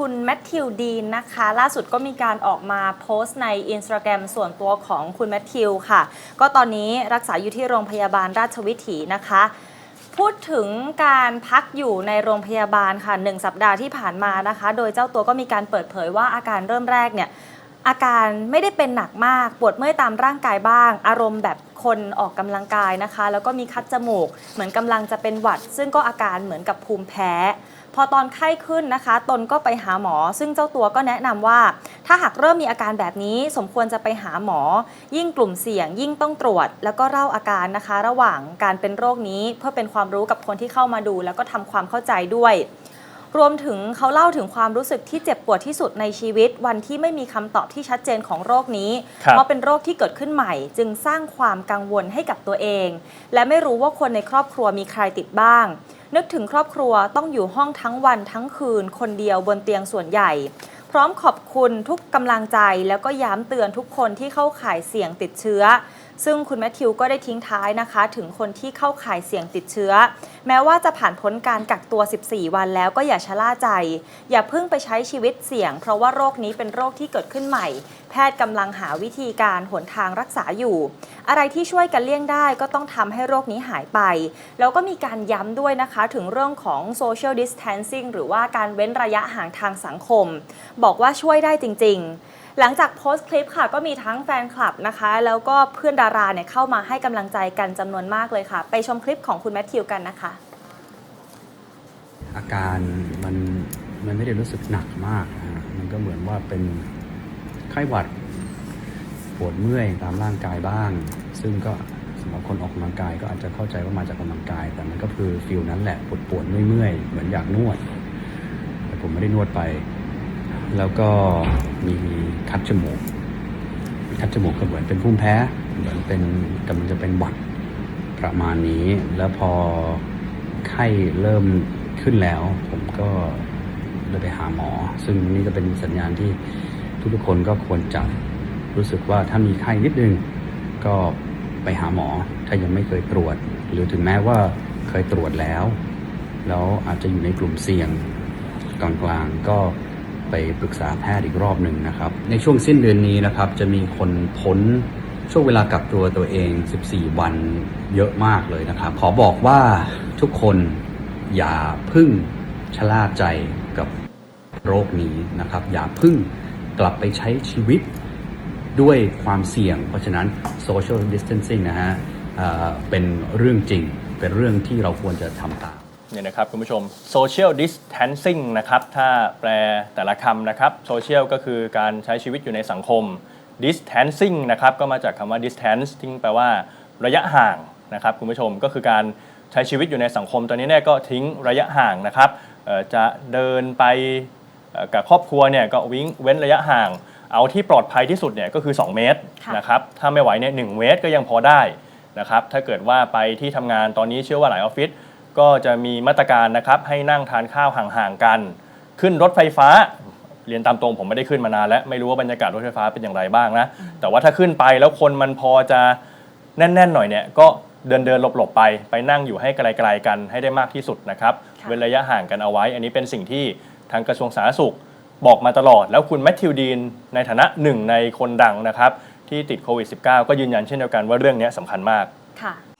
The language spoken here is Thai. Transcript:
คุณแมทธิวดีนนะคะ ล่าสุดก็มีการออกมาโพสต์ใน Instagram ส่วนตัวของคุณแมทธิวค่ะ ก็ตอนนี้รักษาอยู่ที่โรงพยาบาลราชวิถีนะคะ พูดถึงการพักอยู่ในโรงพยาบาลค่ะหนึ่งสัปดาห์ที่ผ่านมานะคะ โดยเจ้าตัวก็มีการเปิดเผยว่าอาการเริ่มแรกเนี่ย อาการไม่ได้เป็นหนักมาก ปวดเมื่อยตามร่างกายบ้าง อารมณ์แบบคนออกกำลังกายนะคะ แล้วก็มีคัดจมูก เหมือนกำลังจะเป็นหวัด ซึ่งก็อาการเหมือนกับภูมิแพ้ พอตอนไข้ขึ้นนะคะ ตนก็ไปหาหมอ ซึ่งเจ้าตัวก็แนะนำว่า ถ้าหากเริ่มมีอาการแบบนี้ สมควรจะไปหาหมอ ยิ่งกลุ่มเสี่ยง ยิ่งต้องตรวจ แล้วก็เล่าอาการนะคะ ระหว่างการเป็นโรคนี้เพื่อเป็นความรู้กับคนที่เข้ามาดู แล้วก็ทำความเข้าใจด้วยรวมถึงเขาเล่าถึงความรู้สึกที่เจ็บปวดที่สุดในชีวิต วันที่ไม่มีคำตอบที่ชัดเจนของโรคนี้ครับเพราะเป็นโรคที่เกิดขึ้นใหม่ จึงสร้างความกังวลให้กับตัวเอง และไม่รู้ว่าคนในครอบครัวมีใครติดบ้าง นึกถึงครอบครัวต้องอยู่ห้องทั้งวันทั้งคืน คนเดียวบนเตียงส่วนใหญ่ พร้อมขอบคุณทุกกำลังใจแล้วก็ย้ำเตือนทุกคนที่เข้าข่ายเสี่ยงติดเชื้อ ซึ่งคุณแมทธิวก็ได้ทิ้งท้ายนะคะ ถึงคนที่เข้าข่ายเสี่ยงติดเชื้อ แม้ว่าจะผ่านพ้นการกักตัว 14 วันแล้วก็อย่าชะล่าใจ อย่าเพิ่งไปใช้ชีวิตเสี่ยง เพราะว่าโรคนี้เป็นโรคที่เกิดขึ้นใหม่ แพทย์กำลังหาวิธีการหนทางรักษาอยู่ อะไรที่ช่วยกันเลี่ยงได้ก็ต้องทำให้โรคนี้หายไป แล้วก็มีการย้ำด้วยนะคะถึงเรื่องของ social distancing หรือว่าการเว้นระยะห่างทางสังคม บอกว่าช่วยได้จริง ๆ หลังจากโพสต์คลิปค่ะ ก็มีทั้งแฟนคลับนะคะ แล้วก็เพื่อนดาราเนี่ยเข้ามาให้กำลังใจกันจำนวนมากเลยค่ะ ไปชมคลิปของคุณแมทธิวกันนะคะ อาการมันมันไม่ได้รู้สึกหนักมากนะฮะมันก็เหมือนว่าเป็นไข้หวัดปวดเมื่อยตามร่างกายบ้าง ซึ่งก็สำหรับคนออกกำลังกายก็อาจจะเข้าใจว่ามาจากกำลังกาย แต่มันก็คือฟิลนั้นแหละปวดปวดๆเมื่อยๆเหมือนอยากนวด แต่ผมไม่ได้นวดไป แล้วก็มี คัดจมูกคัดจมูกก็เหมือนเป็นภูมิแพ้เหมือนเป็นกำลังจะเป็นหวัดประมาณนี้ แล้วพอไข้เริ่มขึ้นแล้ว ผมก็เลยไปหาหมอ ซึ่งนี่ก็เป็นสัญญาณที่ทุกๆคนก็ควรจะรู้สึกว่าถ้ามีไข้นิดนึงก็ไปหาหมอ ถ้ายังไม่เคยตรวจ หรือถึงแม้ว่าเคยตรวจแล้ว แล้วอาจจะอยู่ในกลุ่มเสี่ยงกลางๆก็ ไปปรึกษาแพทย์อีกรอบหนึ่งนะครับ ในช่วงสิ้นเดือนนี้นะครับ จะมีคนพ้นช่วงเวลากักตัวตัวเอง 14 วันเยอะมากเลยนะครับ ขอบอกว่าทุกคนอย่าพึ่งชะล่าใจกับโรคนี้นะครับ อย่าพึ่งกลับไปใช้ชีวิตด้วยความเสี่ยง เพราะฉะนั้น social distancing นะฮะเเป็นเรื่องจริง เป็นเรื่องที่เราควรจะทำตาม เนี่ยนะครับคุณผู้ชม social distancing นะครับถ้าแปลแต่ละคำนะครับ social ก็คือการใช้ชีวิตอยู่ในสังคม distancing นะครับก็มาจากคำว่า distance ที่แปลว่าระยะห่างนะครับคุณผู้ชมก็คือการใช้ชีวิตอยู่ในสังคมตอนนี้เนี่ยก็ทิ้งระยะห่างนะครับเอ่อจะเดินไปเอ่อกับครอบครัวเนี่ยก็วิ่งเว้นระยะห่าง เอาที่ปลอดภัยที่สุดเนี่ยก็คือ 2 เมตรค่ะนะครับถ้าไม่ไหวเนี่ยหเมตรก็ยังพอได้นะครับถ้าเกิดว่าไปที่ทำงานตอนนี้เชื่อว่าหลายออฟฟิศ ก็จะมีมาตรการนะครับให้นั่งทานข้าวห่างๆกัน ขึ้นรถไฟฟ้า เรียนตามตรงผมไม่ได้ขึ้นมานานแล้วไม่รู้ว่าบรรยากาศรถไฟฟ้าเป็นอย่างไรบ้างนะ แต่ว่าถ้าขึ้นไปแล้วคนมันพอจะแน่นๆหน่อยเนี่ยก็เดินเดินๆหลบๆไปไปนั่งอยู่ให้ไกลๆกันให้ได้มากที่สุดนะครับค่ะเว้นระยะห่างกันเอาไว้ อันนี้เป็นสิ่งที่ทางกระทรวงสาธารณสุขบอกมาตลอด แล้วคุณแมทธิวดีนในฐานะหนึ่งในคนดังนะครับที่ติดโควิด -19 ก็ยืนยันเช่นเดียวกันว่าเรื่องนี้สำคัญมากค่ะ